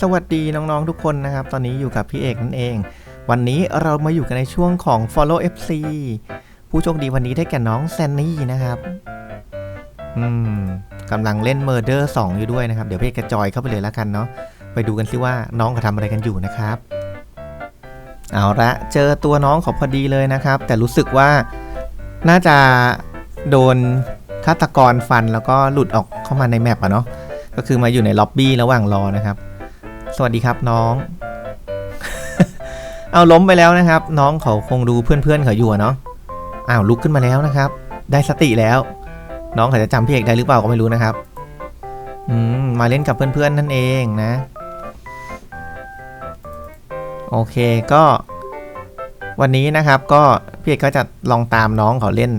สวัสดีน้องๆทุกคนนะครับ ตอนนี้อยู่กับพี่เอกนั่นเอง วันนี้เรามาอยู่กันในช่วงของ Follow FC ผู้โชคดีวันนี้ได้แก่น้องแซนนี่นะครับอืมกำลังเล่น Murder 2 อยู่ด้วยนะครับ เดี๋ยวพี่เอกกระจอยเข้าไปเลยแล้วกันเนาะไปดูกันซิว่าน้องเขาทำอะไรกันอยู่นะครับ เอาละเจอตัวน้องเขาพอดีเลยนะครับ แต่รู้สึกว่าน่าจะโดนฆาตกรฟันแล้วก็หลุดออกเข้ามาในแมปอะเนาะก็คือมาอยู่ในล็อบบี้ระหว่างรอนะครับ สวัสดีครับน้อง เอาล้มไปแล้วนะครับ น้องเขาคงดูเพื่อนๆเขาอยู่เนาะอ้าวลุกขึ้นมาแล้วนะครับ ได้สติแล้ว น้องเขาจะจำพี่เอกได้หรือเปล่าก็ไม่รู้นะครับ อืมมาเล่นกับเพื่อนๆนั่นเองนะ โอเคก็ วันนี้นะครับก็พี่เอกก็จะลองตามน้องเขาเล่น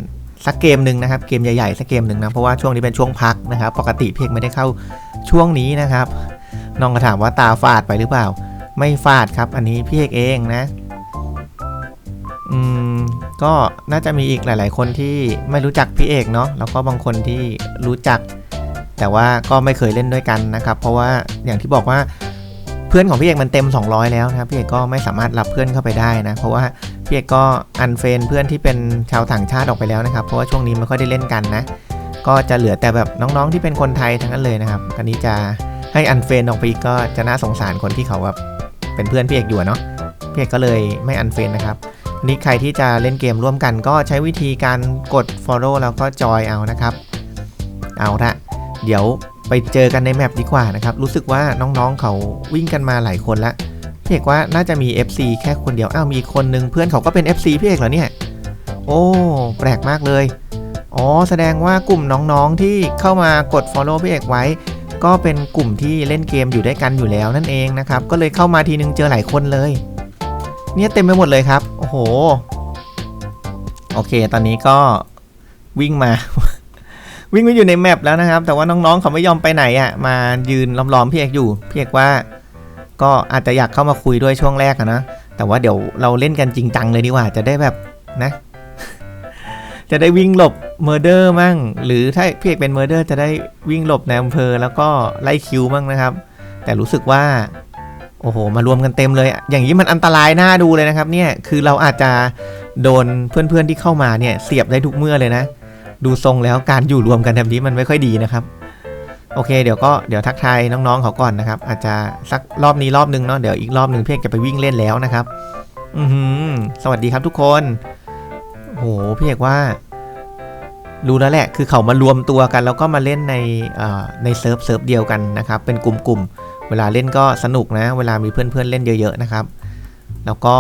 สักเกมหนึ่งนะครับเกมใหญ่ๆสักเกมหนึ่งนะเพราะว่าช่วงนี้เป็นช่วงพักนะครับ ปกติพี่เอกไม่ได้เข้าช่วงนี้นะครับ น้องก็ถามว่าตาฝาดไปหรือเปล่า ไม่ฝาดครับ อันนี้พี่เอกเองนะอืมก็น่าจะมีอีกหลาย ๆ คนที่ไม่รู้จักพี่เอกเนาะแล้วก็บางคนที่รู้จัก แต่ว่าก็ไม่เคยเล่นด้วยกันนะครับ เพราะว่าอย่างที่บอกว่าเพื่อนของพี่เอกมันเต็ม 200 แล้วนะครับพี่เอกก็ไม่สามารถรับเพื่อนเข้าไปได้นะ เพราะว่าพี่เอกก็อันเฟนเพื่อนที่เป็นชาวต่างชาติออกไปแล้วนะครับ เพราะว่าช่วงนี้ไม่ค่อยได้เล่นกันนะ ก็จะเหลือแต่แบบน้องๆที่เป็นคนไทยทั้งนั้นเลยนะครับอันนี้จะ ให้อันเฟนออกไปอีกก็จะน่าสงสารคนที่เขาแบบเป็นเพื่อนพี่เอกอยู่เนาะพี่เอกก็เลยไม่อันเฟนนะครับนี่ใครที่จะเล่นเกมร่วมกันก็ใช้วิธีการกด follow แล้วก็จอยเอานะครับ เอาละเดี๋ยวไปเจอกันในแมปดีกว่านะครับ รู้สึกว่าน้องๆเขาวิ่งกันมาหลายคนละพี่เอกว่าน่าจะมี FC แค่คนเดียวอ้าวมีคนหนึ่งเพื่อนเขาก็เป็น FC พี่เอกเหรอเนี่ย โอ้แปลกมากเลยอ๋อแสดงว่ากลุ่มน้องๆที่เข้ามากด follow พี่เอกไว้ ก็เป็นกลุ่มที่เล่นเกมอยู่ด้วยกันอยู่แล้วนั่นเองนะครับ ก็เลยเข้ามาทีนึงเจอหลายคนเลย เนี่ยเต็มไปหมดเลยครับ โอ้โห โอเค ตอนนี้ก็วิ่งมา วิ่งมาอยู่ในแมปแล้วนะครับ แต่ว่าน้องๆเขาไม่ยอมไปไหนอะ่ะ มายืนล้อมๆพี่เอกอยู่ พี่เอกว่า ก็อาจจะอยากเข้ามาคุยด้วยช่วงแรกอะนะ แต่ว่าเดี๋ยวเราเล่นกันจริงจังเลยดีกว่า จะได้แบบนะ จะได้วิ่งหลบเมอร์เดอร์มั่ง หรือถ้าพี่เอกเป็นเมอร์เดอร์จะได้วิ่งหลบในอำเภอแล้วก็ไล่คิวมั่งนะครับ แต่รู้สึกว่า โอ้โห มารวมกันเต็มเลย อย่างนี้มันอันตรายน่าดูเลยนะครับ เนี่ย คือเราอาจจะโดนเพื่อนๆที่เข้ามาเนี่ยเสียบได้ทุกเมื่อเลยนะ ดูทรงแล้วการอยู่รวมกันแบบนี้มันไม่ค่อยดีนะครับ โอเค เดี๋ยวก็เดี๋ยวทักทายน้องๆเขาก่อนนะครับ อาจจะสักรอบนี้รอบนึงเนาะ เดี๋ยวอีกรอบหนึ่งพี่เอกจะไปวิ่งเล่นแล้วนะครับ อือหือ สวัสดีครับทุกคน โอ้โหพี่เอกว่า รู้แล้วแหละ คือเขามารวมตัวกัน แล้วก็มาเล่นในในเซิร์ฟเซิร์ฟเดียวกันนะครับ เป็นกลุ่มๆ เวลาเล่นก็สนุกนะ เวลามีเพื่อนๆเล่นเยอะ ๆ นะครับ แล้วก็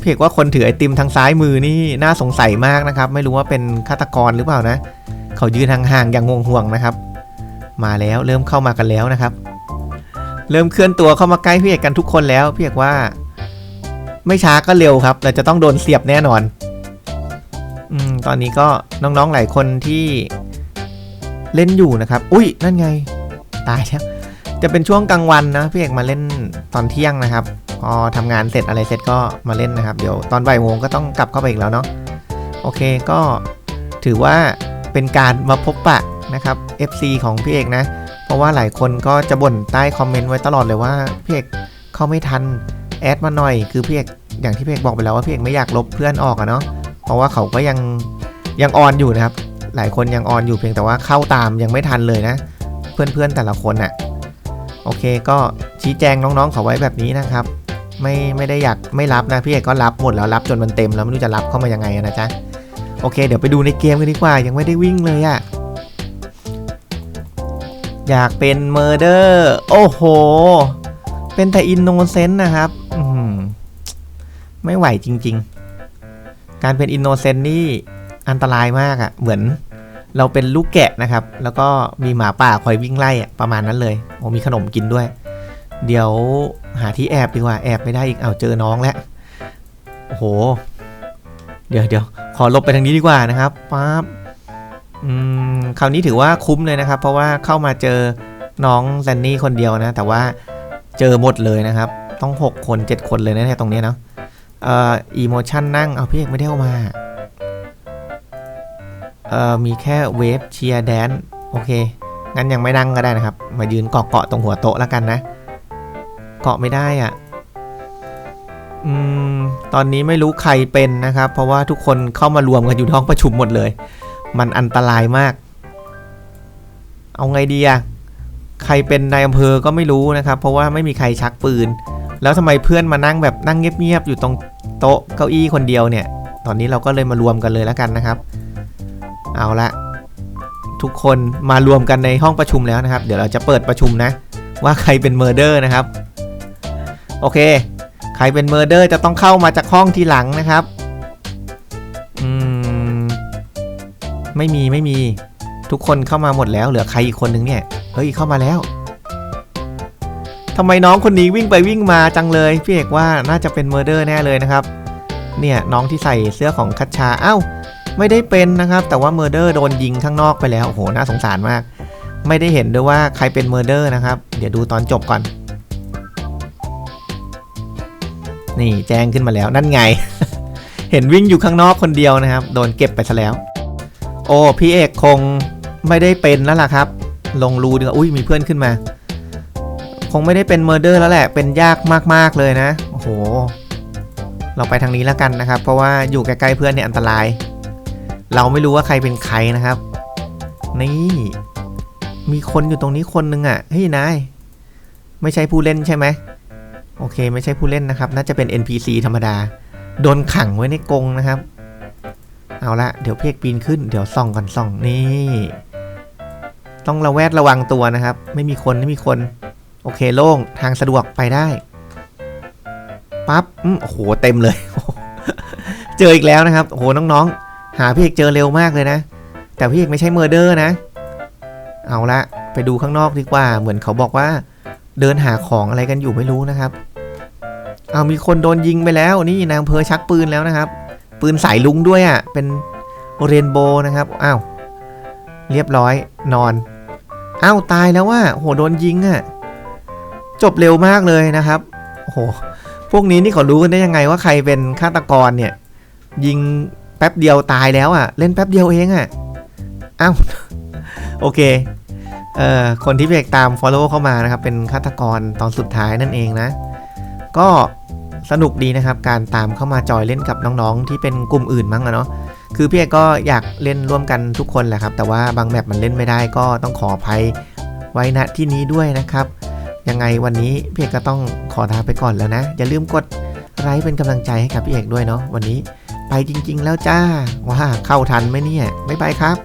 พี่เอกว่าคนถือไอติมทางซ้ายมือนี่น่าสงสัยมากนะครับ ไม่รู้ว่าเป็นฆาตกรหรือเปล่านะ เขายืนห่างๆอย่างห่วงๆนะครับ มาแล้วเริ่มเข้ามากันแล้วนะครับ เริ่มเคลื่อนตัวเข้ามาใกล้พี่เอกกันทุกคนแล้วพี่เอกว่า ไม่ช้าก็เร็วครับ เราจะต้องโดนเสียบแน่นอน อืมตอนนี้ก็น้องๆหลายคนที่เล่นอยู่นะครับ อุ้ยนั่นไง ตายแล้วจะเป็นช่วงกลางวันนะพี่เอกมาเล่นตอนเที่ยงนะครับ พอทำงานเสร็จอะไรเสร็จก็มาเล่นนะครับ เดี๋ยวตอนบ่ายโมงก็ต้องกลับเข้าไปอีกแล้วเนาะโอเคก็ถือว่าเป็นการมาพบปะนะครับ FC ของพี่เอกนะ เพราะว่าหลายคนก็จะบ่นใต้คอมเมนต์ไว้ตลอดเลยว่าพี่เอกเข้าไม่ทันแอดมาหน่อยคือพี่เอกอย่างที่พี่เอกบอกไปแล้วว่าพี่เอกไม่อยากลบเพื่อนออกอะเนาะ เพราะว่าเขาก็ยังยังออนอยู่นะครับ หลายคนยังออนอยู่เพียงแต่ว่าเข้าตามยังไม่ทันเลยนะ เพื่อนๆแต่ละคนอะโอเคก็ชี้แจงน้องๆเขาไว้แบบนี้นะครับ ไม่ไม่ได้อยากไม่รับนะพี่เอกก็รับหมดแล้วรับจนมันเต็มแล้วไม่รู้จะรับเข้ามายังไงนะจ๊ะโอเค เดี๋ยวไปดูในเกมกันดีกว่า ยังไม่ได้วิ่งเลยอะอยากเป็นเมอร์เดอร์โอ้โห เป็นแต่อินโนเซนต์นะครับอืมไม่ไหวจริง ๆ การเป็นอินโนเซนต์นี่อันตรายมากอะเหมือนเราเป็นลูกแกะนะครับ แล้วก็มีหมาป่าคอยวิ่งไล่อะประมาณนั้นเลยโอ้มีขนมกินด้วย เดี๋ยวหาที่แอบดีกว่าแอบไม่ได้อีกเอาเจอน้องแล้วโอ้โห เดี๋ยวเดี๋ยวขอลบไปทางนี้ดีกว่านะครับปั๊บอืมคราวนี้ถือว่าคุ้มเลยนะครับ เพราะว่าเข้ามาเจอน้องแซนนี่คนเดียวนะ แต่ว่าเจอหมดเลยนะครับ ต้อง 6 คน 7 คนเลยนะเนี่ยตรงนี้เนาะ เอ่ออีโมชันนั่ง เอาพี่เอกไม่ได้เอามา เอ่อ มีแค่เวฟเชียร์แดนโอเค งั้นยังไม่นั่งก็ได้นะครับ มายืนเกาะๆตรงหัวโต๊ะแล้วกันนะ เกาะไม่ได้อะ่ะ อืม ตอนนี้ไม่รู้ใครเป็นนะครับ เพราะว่าทุกคนเข้ามารวมกันอยู่ในห้องประชุมหมดเลย มันอันตรายมาก เอาไงดีอะใครเป็นนายอำเภอก็ไม่รู้นะครับ เพราะว่าไม่มีใครชักปืน แล้วทำไมเพื่อนมานั่งแบบนั่งเงียบๆอยู่ตรงโต๊ะเก้าอี้คนเดียวเนี่ย ตอนนี้เราก็เลยมารวมกันเลยแล้วกันนะครับ เอาละทุกคนมารวมกันในห้องประชุมแล้วนะครับ เดี๋ยวเราจะเปิดประชุมนะ ว่าใครเป็นเมอร์เดอร์นะครับ โอเค ใครเป็นเมอร์เดอร์จะต้องเข้ามาจากห้องทีหลังนะครับอืมไม่มีไม่มี ทุกคนเข้ามาหมดแล้วเหลือใครอีกคนนึงเนี่ยเฮ้ยเข้ามาแล้ว ทำไมน้องคนนี้วิ่งไปวิ่งมาจังเลยพี่เอกว่าน่าจะเป็นเมอร์เดอร์แน่เลยนะครับ เนี่ยน้องที่ใส่เสื้อของคัชชาเอ้า ไม่ได้เป็นนะครับ แต่ว่าเมอร์เดอร์โดนยิงข้างนอกไปแล้วโอ้โหน่าสงสารมาก ไม่ได้เห็นด้วยว่าใครเป็นเมอร์เดอร์นะครับ เดี๋ยวดูตอนจบก่อน นี่แจ้งขึ้นมาแล้วนั่นไง เห็นวิ่งอยู่ข้างนอกคนเดียวนะครับ โดนเก็บไปซะแล้ว โอ้พี่เอกคงไม่ได้เป็นแล้วล่ะครับ ลงรูดีกว่าอุ้ยมีเพื่อนขึ้นมา งไม่ได้เป็นเมอร์เดอร์แล้วแหละ เป็นยากมากๆเลยนะ โอ้โห เราไปทางนี้แล้วกันนะครับ เพราะว่าอยู่ใกล้ๆเพื่อนเนี่ยอันตราย เราไม่รู้ว่าใครเป็นใครนะครับ นี่ มีคนอยู่ตรงนี้คนนึงอะ่ะ เฮ้ยนาย ไม่ใช่ผู้เล่นใช่ไหม โอเค ไม่ใช่ผู้เล่นนะครับ น่าจะเป็น NPC ธรรมดา โดนขังไว้ในกรงนะครับ เอาละ เดี๋ยวเพียกปีนขึ้น เดี๋ยวส่องก่อนส่อง นี่ ต้องระแวดระวังตัวนะครับ ไม่มีคนไม่มีคน โอเคโล่งทางสะดวกไปได้ปั๊บโอ้โหเต็มเลย เจออีกแล้วนะครับโอ้โหน้องๆ หาพี่เอกเจอเร็วมากเลยนะ แต่พี่เอกไม่ใช่เมอร์เดอร์นะ เอาละไปดูข้างนอกดีกว่า เหมือนเขาบอกว่า เดินหาของอะไรกันอยู่ไม่รู้นะครับ เอามีคนโดนยิงไปแล้วนี่นายอำเภอชักปืนแล้วนะครับ ปืนสายลุงด้วยอะ่ะเป็นเรนโบว์นะครับอ้าวเรียบร้อยนอนอ้าวตายแล้วว่าโหโดนยิงอะ่ะ จบเร็วมากเลยนะครับโอ้โหพวกนี้นี่เขารู้กันได้ยังไงว่าใครเป็นฆาตกรเนี่ย ยิงแป๊บเดียวตายแล้วอะ่ะ เล่นแป๊บเดียวเองอะ่ะอ้าวโอเคเอ่อคนที่เพกตาม Follow เข้ามานะครับ เป็นฆาตกรตอนสุดท้ายนั่นเองนะ ก็สนุกดีนะครับการตามเข้ามาจอยเล่นกับน้องๆ ที่เป็นกลุ่มอื่นมั้งอะเนาะคือพี่เอกก็อยากเล่นร่วมกันทุกคนแหละครับ แต่ว่าบางแมปมันเล่นไม่ได้ก็ต้องขออภัยไว้ณที่นี้ด้วยนะครับ ยังไงวันนี้พี่เอกก็ต้องขอลาไปก่อนแล้วนะ อย่าลืมกดไลค์เป็นกำลังใจให้กับพี่เอกด้วยเนาะวันนี้ไปจริง ๆ แล้วจ้า ว่าเข้าทันไหมเนี่ยบ๊ายบายครับ